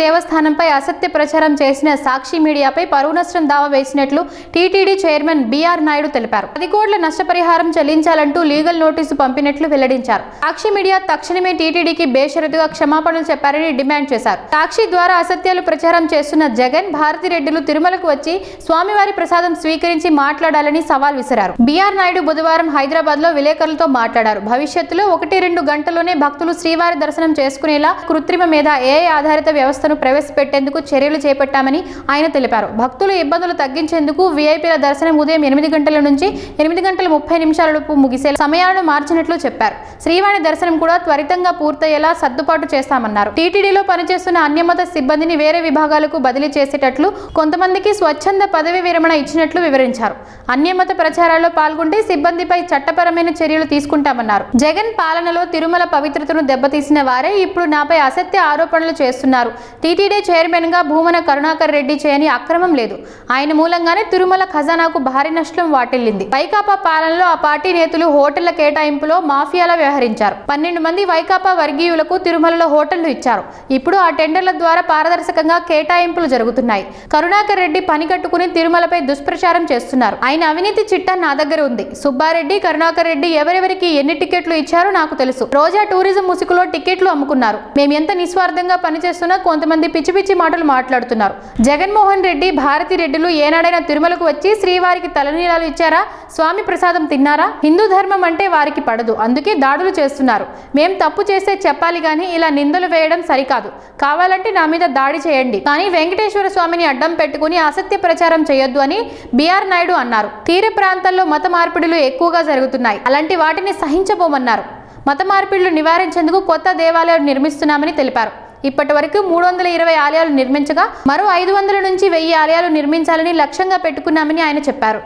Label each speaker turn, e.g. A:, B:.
A: దేవస్థానంపై అసత్య ప్రచారం చేసిన సాక్షి మీడియాపై పరువు నష్టం దావా వేసినట్లు టీటీడీ చైర్మన్ బీఆర్ నాయుడు తెలిపారు. పది కోట్ల నష్టపరిహారం చెల్లించాలంటూ లీగల్ నోటీసు పంపినట్లు వెల్లడించారు. సాక్షి మీడియా తక్షణమే టీటీడీకి బేషరతుగా క్షమాపణలు చెప్పారని డిమాండ్ చేశారు. సాక్షి ద్వారా అసత్యాలు ప్రచారం చేస్తున్న జగన్ భారతిరెడ్డిలు తిరుమలకు వచ్చి స్వామివారి ప్రసాదం స్వీకరించి మాట్లాడాలని సవాల్ విసిరారు. బీఆర్ నాయుడు బుధవారం హైదరాబాద్లో విలేకరులతో మాట్లాడారు. భవిష్యత్తులో ఒకటి రెండు గంటల్లోనే భక్తులు శ్రీవారి దర్శనం చేసుకునేలా కృత్రిమ మీద ఏఐ ఆధారిత వ్యవస్థ వ్యవస్థను ప్రవేశపెట్టేందుకు చర్యలు చేపట్టామని ఆయన తెలిపారు. భక్తులు ఇబ్బందులు తగ్గించేందుకు వీఐపీల దర్శనం ఉదయం ఎనిమిది గంటల నుంచి ఎనిమిది గంటల ముప్పై నిమిషాలలోపు ముగిసే సమయాలను మార్చినట్లు చెప్పారు. శ్రీవాణి దర్శనం కూడా త్వరితంగా పూర్తయ్యేలా సర్దుబాటు చేస్తామన్నారు. టీటీడీలో పనిచేస్తున్న అన్యమత సిబ్బందిని వేరే విభాగాలకు బదిలీ చేసేటట్లు కొంతమందికి స్వచ్ఛంద పదవి విరమణ ఇచ్చినట్లు వివరించారు. అన్యమత ప్రచారాల్లో పాల్గొంటే సిబ్బందిపై చట్టపరమైన చర్యలు తీసుకుంటామన్నారు. జగన్ పాలనలో తిరుమల పవిత్రతను దెబ్బతీసిన వారే ఇప్పుడు నాపై అసత్య ఆరోపణలు చేస్తున్నారు. టీటీడీ చైర్మన్గా భూమన కరుణాకర్ రెడ్డి చేయని అక్రమం లేదు. ఆయన మూలంగానే తిరుమల ఖజానాకు భారీ నష్టం వాటిల్లింది. వైకాపా పాలనలో ఆ పార్టీ నేతలు హోటళ్ళ కేటాయింపులో మాఫియాలా వ్యవహరించారు. పన్నెండు మంది వైకాపా వర్గీయులకు తిరుమలలో హోటళ్ళు ఇచ్చారు. ఇప్పుడు ఆ టెండర్ల ద్వారా పారదర్శకంగా కేటాయింపులు జరుగుతున్నాయి. కరుణాకర్ రెడ్డి పని కట్టుకుని తిరుమలపై దుష్ప్రచారం చేస్తున్నారు. ఆయన అవినీతి చిట్టా నా దగ్గర ఉంది. సుబ్బారెడ్డి కరుణాకర్ రెడ్డి ఎవరెవరికి ఎన్ని టికెట్లు ఇచ్చారో నాకు తెలుసు. రోజా టూరిజం ముసుగులో టికెట్లు అమ్ముకున్నారు. మేము ఎంత నిస్వార్థంగా పనిచేస్తున్నా కొంత కొంతమంది పిచ్చి పిచ్చి మాటలు మాట్లాడుతున్నారు. జగన్మోహన్ రెడ్డి భారతి రెడ్డిలు ఏనాడైనా తిరుమలకు వచ్చి శ్రీవారికి తలనీలాలు ఇచ్చారా? స్వామి ప్రసాదం తిన్నారా? హిందూ ధర్మం అంటే వారికి పడదు. అందుకే దాడులు చేస్తున్నారు. మేం తప్పు చేస్తే చెప్పాలి కానీ ఇలా నిందలు వేయడం సరికాదు. కావాలంటే నా మీద దాడి చేయండి. కానీ వెంకటేశ్వర స్వామిని అడ్డం పెట్టుకుని అసత్య ప్రచారం చేయొద్దు అని బీఆర్ నాయుడు అన్నారు. తీర ప్రాంతాల్లో మత మార్పిడులు ఎక్కువగా జరుగుతున్నాయి. అలాంటి వాటిని సహించబోమన్నారు. మత మార్పిడులు నివారించేందుకు కొత్త దేవాలయాలు నిర్మిస్తున్నామని తెలిపారు. ఇప్పటి వరకు మూడు వందల ఇరవై ఆలయాలు నిర్మించగా మరో ఐదు వందల నుంచి వెయ్యి ఆలయాలు నిర్మించాలని లక్ష్యంగా పెట్టుకున్నామని ఆయన చెప్పారు.